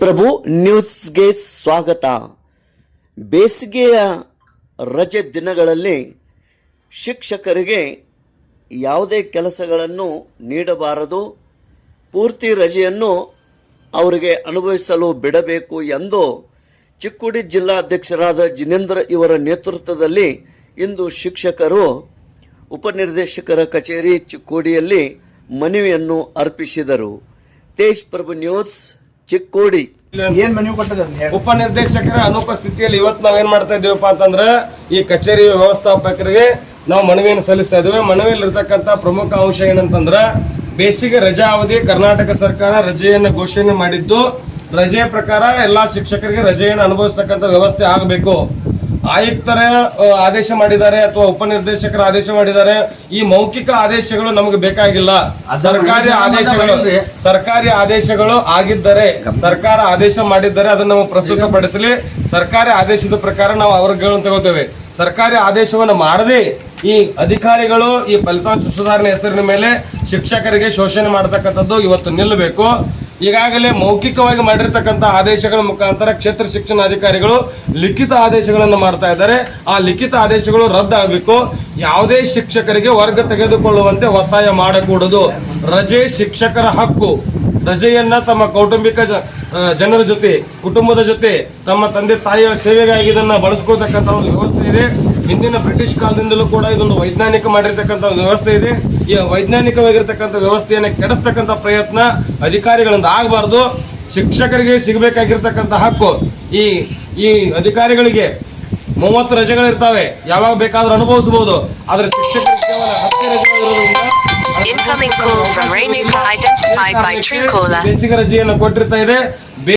ಪ್ರಭು ನ್ಯೂಸ್ಗೆ ಸ್ವಾಗತ. ಬೇಸಿಗೆಯ ರಜೆ ದಿನಗಳಲ್ಲಿ ಶಿಕ್ಷಕರಿಗೆ ಯಾವುದೇ ಕೆಲಸಗಳನ್ನು ನೀಡಬಾರದು, ಪೂರ್ತಿ ರಜೆಯನ್ನು ಅವರಿಗೆ ಅನುಭವಿಸಲು ಬಿಡಬೇಕು ಎಂದು ಚಿಕ್ಕೋಡಿ ಜಿಲ್ಲಾಧ್ಯಕ್ಷರಾದ ಜಿನೇಂದ್ರ ಇವರ ನೇತೃತ್ವದಲ್ಲಿ ಇಂದು ಶಿಕ್ಷಕರು, ಉಪನಿರ್ದೇಶಕರ ಕಚೇರಿ ಚಿಕ್ಕೋಡಿಯಲ್ಲಿ ಮನವಿಯನ್ನು ಅರ್ಪಿಸಿದರು. ತೇಜ್ ಪ್ರಭು ನ್ಯೂಸ್ ಚಿಕ್ಕೋಡಿ. ಏನ್ ಮನವಿ ಕೊಟ್ಟದ ಉಪ ಉಪನಿರ್ದೇಶಕರ ಅನುಪಸ್ಥಿತಿಯಲ್ಲಿ ಇವತ್ತು ನಾವೇನ್ ಮಾಡ್ತಾ ಇದೀವಪ್ಪ ಅಂತಂದ್ರೆ ಈ ಕಚೇರಿ ವ್ಯವಸ್ಥಾಪಕರಿಗೆ ನಾವು ಮನವಿಯನ್ನು ಸಲ್ಲಿಸ್ತಾ ಇದ್ದೇವೆ. ಮನವಿಯಲ್ಲಿರ್ತಕ್ಕಂಥ ಪ್ರಮುಖ ಅಂಶ ಏನಂತಂದ್ರೆ ಬೇಸಿಗೆ ರಜಾ ಅವಧಿ ಕರ್ನಾಟಕ ಸರ್ಕಾರ ರಜೆಯನ್ನು ಘೋಷಣೆ ಮಾಡಿದ್ದು ರಜೆಯ ಪ್ರಕಾರ ಎಲ್ಲಾ ಶಿಕ್ಷಕರಿಗೆ ರಜೆಯನ್ನು ಅನುಭವಿಸ್ತಕ್ಕಂಥ ವ್ಯವಸ್ಥೆ ಆಗಬೇಕು. ಆಯುಕ್ತರ ಆದೇಶ ಮಾಡಿದ್ದಾರೆ ಅಥವಾ ಉಪನಿರ್ದೇಶಕರ ಆದೇಶ ಮಾಡಿದ್ದಾರೆ ಈ ಮೌಖಿಕ ಆದೇಶಗಳು ನಮಗೆ ಬೇಕಾಗಿಲ್ಲ. ಸರ್ಕಾರಿ ಆದೇಶಗಳು ಸರ್ಕಾರಿ ಆದೇಶಗಳು ಆಗಿದ್ದರೆ ಸರ್ಕಾರ ಆದೇಶ ಮಾಡಿದ್ದರೆ ಅದನ್ನು ನಾವು ಪ್ರಸ್ತುತಪಡಿಸಲಿ ಸರ್ಕಾರಿ ಆದೇಶದ ಪ್ರಕಾರ ನಾವು ಅವ್ರಿಗೆ ತಗೋತೇವೆ. ಸರ್ಕಾರಿ ಆದೇಶವನ್ನು ಮಾಡದೆ ಈ ಅಧಿಕಾರಿಗಳು ಈ ಫಲಿತಾಂಶ ಸುಧಾರಣೆ ಹೆಸರಿನ ಮೇಲೆ ಶಿಕ್ಷಕರಿಗೆ ಶೋಷಣೆ ಮಾಡತಕ್ಕಂಥದ್ದು ಇವತ್ತು ನಿಲ್ಲಬೇಕು. ಈಗಾಗಲೇ ಮೌಖಿಕವಾಗಿ ಮಾಡಿರ್ತಕ್ಕಂಥ ಆದೇಶಗಳ ಮುಖಾಂತರ ಕ್ಷೇತ್ರ ಶಿಕ್ಷಣಾಧಿಕಾರಿಗಳು ಲಿಖಿತ ಆದೇಶಗಳನ್ನು ಮಾಡ್ತಾ ಇದ್ದಾರೆ. ಆ ಲಿಖಿತ ಆದೇಶಗಳು ರದ್ದಾಗಬೇಕು. ಯಾವುದೇ ಶಿಕ್ಷಕರಿಗೆ ವರ್ಗ ತೆಗೆದುಕೊಳ್ಳುವಂತೆ ಒತ್ತಾಯ ಮಾಡಕೂಡದು. ರಜೆ ಶಿಕ್ಷಕರ ಹಕ್ಕು. ರಜೆಯನ್ನ ತಮ್ಮ ಕೌಟುಂಬಿಕ ಜನರ ಜೊತೆ, ಕುಟುಂಬದ ಜೊತೆ, ತಮ್ಮ ತಂದೆ ತಾಯಿಯ ಸೇವೆಗಾಗಿ ಇದನ್ನ ಬಳಸ್ಕೊಳ್ತಕ್ಕಂಥ ಒಂದು ವ್ಯವಸ್ಥೆ ಇದೆ. ಹಿಂದಿನ ಬ್ರಿಟಿಷ್ ಕಾಲದಿಂದಲೂ ಕೂಡ ಇದೊಂದು ವೈಜ್ಞಾನಿಕ ಮಾಡಿರ್ತಕ್ಕಂಥ ವ್ಯವಸ್ಥೆ ಇದೆ. ಈ ವೈಜ್ಞಾನಿಕವಾಗಿರ್ತಕ್ಕಂಥ ವ್ಯವಸ್ಥೆಯನ್ನು ಕೆಡಿಸ್ತಕ್ಕಂಥ ಪ್ರಯತ್ನ ಅಧಿಕಾರಿಗಳಿಂದ ಆಗಬಾರ್ದು. ಶಿಕ್ಷಕರಿಗೆ ಸಿಗಬೇಕಾಗಿರ್ತಕ್ಕಂಥ ಹಕ್ಕು. ಈ ಈ ಅಧಿಕಾರಿಗಳಿಗೆ ಮೂವತ್ತು ರಜೆಗಳಿರ್ತಾವೆ ಯಾವಾಗ ಬೇಕಾದ್ರೂ ಅನುಭವಿಸಬಹುದು. ಆದ್ರೆ ಶಿಕ್ಷಕರಿಗೆ ಕೇವಲ ಹತ್ತು ರಜೆಗಳಿರೋದ್ರಿಂದ. ಬೇಸಿಗೆ ರಜೆಯನ್ನು ಕೊಟ್ಟಿರ್ತಾ ಇದೆ.